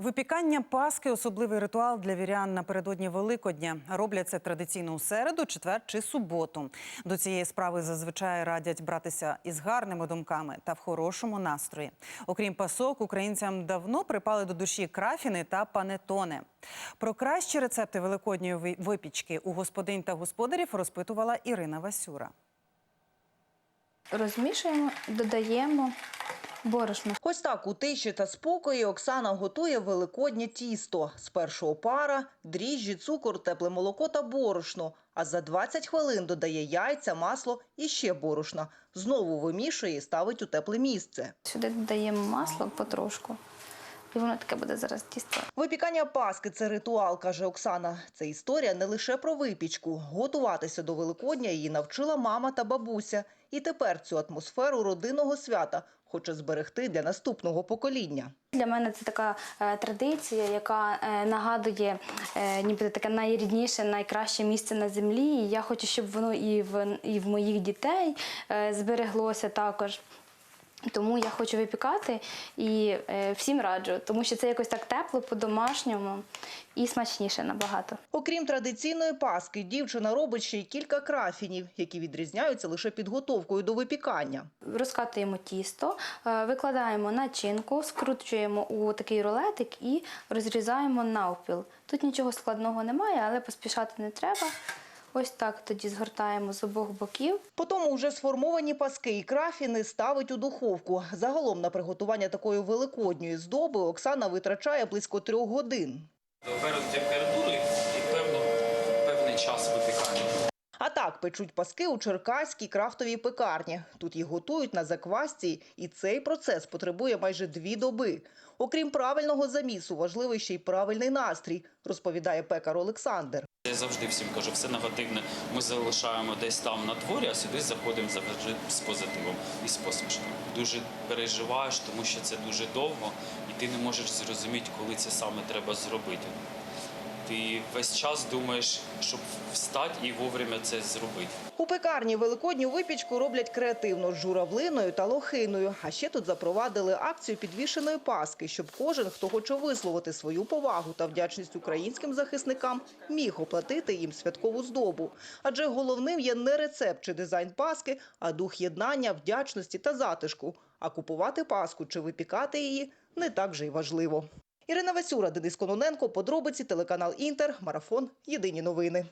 Випікання паски особливий ритуал для вірян напередодні Великодня. Роблять це традиційно у середу, четвер чи суботу. До цієї справи зазвичай радять братися із гарними думками та в хорошому настрої. Окрім пасок, українцям давно припали до душі крафіни та панетоне. Про кращі рецепти великодньої випічки у господинь та господарів розпитувала Ірина Васюра. Розмішуємо, додаємо борошно. Ось так у тиші та спокої Оксана готує великоднє тісто. Спершу опара, дріжджі, цукор, тепле молоко та борошно. А за 20 хвилин додає яйця, масло і ще борошна. Знову вимішує і ставить у тепле місце. Сюди додаємо масло потрошку. І воно таке буде зараз тісто. Випікання паски – це ритуал, каже Оксана. Це історія не лише про випічку. Готуватися до Великодня її навчила мама та бабуся. І тепер цю атмосферу родинного свята хоче зберегти для наступного покоління. Для мене це така е, традиція, яка е, нагадує е, ніби таке найрідніше, найкраще місце на землі. І я хочу, щоб воно і в, і в моїх дітей збереглося також. Тому я хочу випікати і е, всім раджу, тому що це якось так тепло, по-домашньому і смачніше набагато. Окрім традиційної паски, дівчина робить ще й кілька крафінів, які відрізняються лише підготовкою до випікання. Розкатуємо тісто, е, викладаємо начинку, скручуємо у такий рулетик і розрізаємо навпіл. Тут нічого складного немає, але поспішати не треба. Ось так тоді згортаємо з обох боків. Потім уже сформовані паски і крафіни ставить у духовку. Загалом на приготування такої великодньої здоби Оксана витрачає близько трьох годин. Перед температурою і певно, певний час випікання. А так печуть паски у черкаській крафтовій пекарні. Тут їх готують на заквасці, і цей процес потребує майже дві доби. Окрім правильного замісу, важливий ще й правильний настрій, розповідає пекар Олександр. Я завжди всім кажу, все негативне ми залишаємо десь там на дворі, а сюди заходимо завжди з позитивом і з посмішкою. Дуже переживаєш, тому що це дуже довго, і ти не можеш зрозуміти, коли це саме треба зробити. Ти весь час думаєш, щоб встати і вовремя це зробити. У пекарні великодню випічку роблять креативно з журавлиною та лохиною. А ще тут запровадили акцію підвішеної паски, щоб кожен, хто хоче висловити свою повагу та вдячність українським захисникам, міг оплатити їм святкову здобу. Адже головним є не рецепт чи дизайн паски, а дух єднання, вдячності та затишку. А купувати паску чи випікати її не так же й важливо. Ірина Васюра, Денис Кононенко, подробиці, телеканал Інтер, Марафон, Єдині новини.